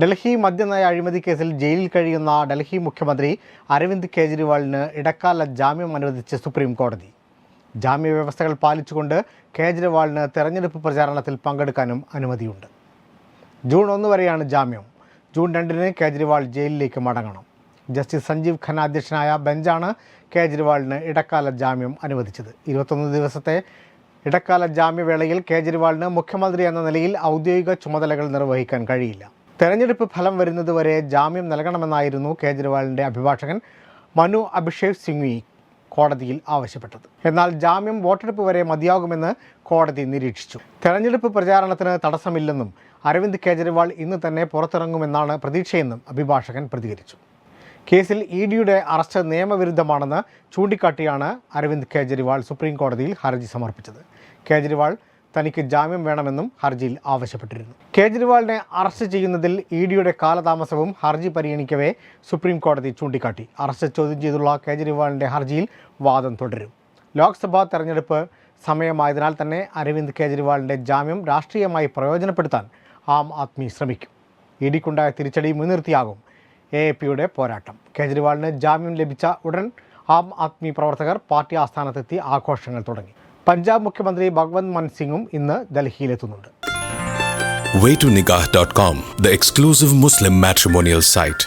ഡൽഹി മദ്യനയ അഴിമതി കേസിൽ ജയിലിൽ കഴിയുന്ന ഡൽഹി മുഖ്യമന്ത്രി അരവിന്ദ് കെജ്രിവാളിന് ഇടക്കാല ജാമ്യം അനുവദിച്ച് സുപ്രീം കോടതി. ജാമ്യ വ്യവസ്ഥകൾ പാലിച്ചുകൊണ്ട് കേജ്രിവാളിന് തെരഞ്ഞെടുപ്പ് പ്രചാരണത്തിൽ പങ്കെടുക്കാനും അനുമതിയുണ്ട്. ജൂൺ ഒന്ന് വരെയാണ് ജാമ്യം. ജൂൺ രണ്ടിന് കേജ്രിവാൾ ജയിലിലേക്ക് മടങ്ങണം. ജസ്റ്റിസ് സഞ്ജീവ് ഖന്ന അധ്യക്ഷനായ ബെഞ്ചാണ് കേജ്രിവാളിന് ഇടക്കാല ജാമ്യം അനുവദിച്ചത്. ഇരുപത്തൊന്ന് ദിവസത്തെ ഇടക്കാല ജാമ്യവേളയിൽ കേജ്രിവാളിന് മുഖ്യമന്ത്രി എന്ന നിലയിൽ ഔദ്യോഗിക ചുമതലകൾ നിർവഹിക്കാൻ കഴിയില്ല. തെരഞ്ഞെടുപ്പ് ഫലം വരുന്നതുവരെ ജാമ്യം നൽകണമെന്നായിരുന്നു കേജ്രിവാളിന്റെ അഭിഭാഷകൻ മനു അഭിഷേക് സിംഗ്വി കോടതിയിൽ ആവശ്യപ്പെട്ടത്. എന്നാൽ ജാമ്യം വോട്ടെടുപ്പ് വരെ മതിയാകുമെന്ന് കോടതി നിരീക്ഷിച്ചു. തെരഞ്ഞെടുപ്പ് പ്രചാരണത്തിന് തടസ്സമില്ലെന്നും അരവിന്ദ് കേജ്രിവാൾ ഇന്ന് തന്നെ പുറത്തിറങ്ങുമെന്നാണ് പ്രതീക്ഷയെന്നും അഭിഭാഷകൻ പ്രതികരിച്ചു. കേസിൽ ഇ ഡിയുടെ അറസ്റ്റ് നിയമവിരുദ്ധമാണെന്ന് ചൂണ്ടിക്കാട്ടിയാണ് അരവിന്ദ് കേജ്രിവാൾ സുപ്രീം കോടതിയിൽ ഹർജി സമർപ്പിച്ചത്. കേജ്രിവാൾ തനിക്ക് ജാമ്യം വേണമെന്നും ഹർജിയിൽ ആവശ്യപ്പെട്ടിരുന്നു. കേജ്രിവാളിനെ അറസ്റ്റ് ചെയ്യുന്നതിൽ ഇ ഡിയുടെ കാലതാമസവും ഹർജി പരിഗണിക്കവേ സുപ്രീം കോടതി ചൂണ്ടിക്കാട്ടി. അറസ്റ്റ് ചോദ്യം ചെയ്തുള്ള കേജ്രിവാളിന്റെ ഹർജിയിൽ വാദം തുടരും. ലോക്സഭാ തെരഞ്ഞെടുപ്പ് സമയമായതിനാൽ തന്നെ അരവിന്ദ് കേജ്രിവാളിന്റെ ജാമ്യം രാഷ്ട്രീയമായി പ്രയോജനപ്പെടുത്താൻ ആം ആദ്മി ശ്രമിക്കും. ഇ ഡിക്കുണ്ടായ തിരിച്ചടി മുൻനിർത്തിയാകും എ എ പിയുടെ പോരാട്ടം. കേജ്രിവാളിന് ജാമ്യം ലഭിച്ച ഉടൻ ആം ആദ്മി പ്രവർത്തകർ പാർട്ടി ആസ്ഥാനത്തെത്തി ആഘോഷങ്ങൾ തുടങ്ങി. പഞ്ചാബ് മുഖ്യമന്ത്രി ഭഗവന്ത് മാൻ സിംഗും ഇന്ന് ഡൽഹിയിലെത്തുന്നുണ്ട് waytonikah.com, the exclusive Muslim matrimonial site.